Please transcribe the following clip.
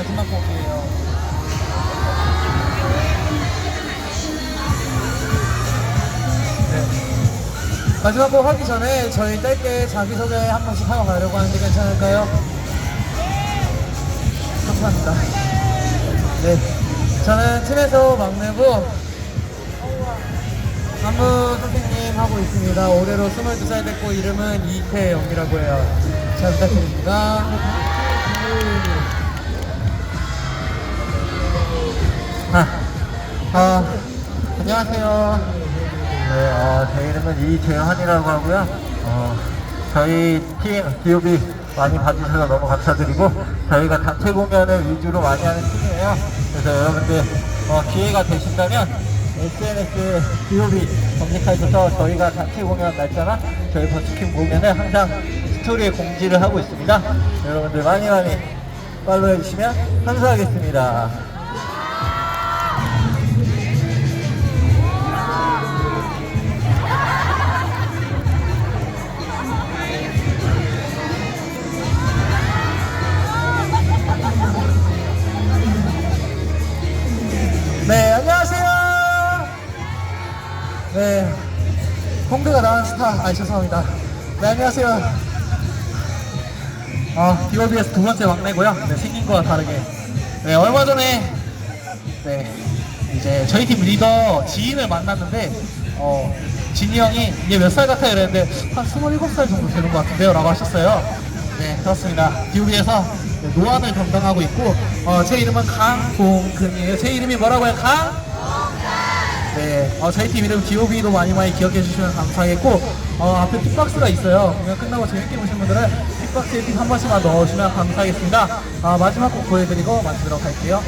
마지막 곡이에요. 네. 마지막 곡 하기 전에 저희 짧게 자기소개 한 번씩 하고 가려고 하는데 괜찮을까요? 감사합니다. 네. 저는 팀에서 막내고 안무 선생님 하고 있습니다. 올해로 22살 됐고 이름은 이태영이라고 해요. 잘 부탁드립니다. 아, 아, 안녕하세요. 네, 어, 제 이름은 이재현이라고 하고요. 어, 저희 팀 기업이 많이 봐주셔서 너무 감사드리고 저희가 단체 공연을 위주로 많이 하는 팀이에요. 그래서 여러분들 어, 기회가 되신다면 SNS에 기업이 검색하셔서 저희가 단체 공연 날짜나 저희 버스킹 공연을 항상 스토리에 공지를 하고 있습니다. 여러분들 많이 많이 팔로우 해주시면 감사하겠습니다. 네, 홍대가 나은 스타, 아 죄송합니다. 네, 안녕하세요. 아, 디오비에서 두 번째 막내고요. 네, 생긴 거와 다르게. 네, 얼마 전에 네, 이제 저희 팀 리더 지인을 만났는데, 어, 진이 형이 이게 몇 살 같아요? 이랬는데, 한 27살 정도 되는 것 같은데요? 라고 하셨어요. 네, 그렇습니다. 디오비에서 노안을 담당하고 있고, 어, 제 이름은 강봉근이에요. 제 이름이 뭐라고요? 강? 네, 어, 저희 팀 이름 DOB도 많이 많이 기억해 주시면 감사하겠고, 어, 앞에 픽박스가 있어요. 공연 끝나고 재밌게 보신 분들은 픽박스에 픽한 번씩만 넣어주시면 감사하겠습니다. 아, 마지막 곡 보여드리고 마치도록 할게요.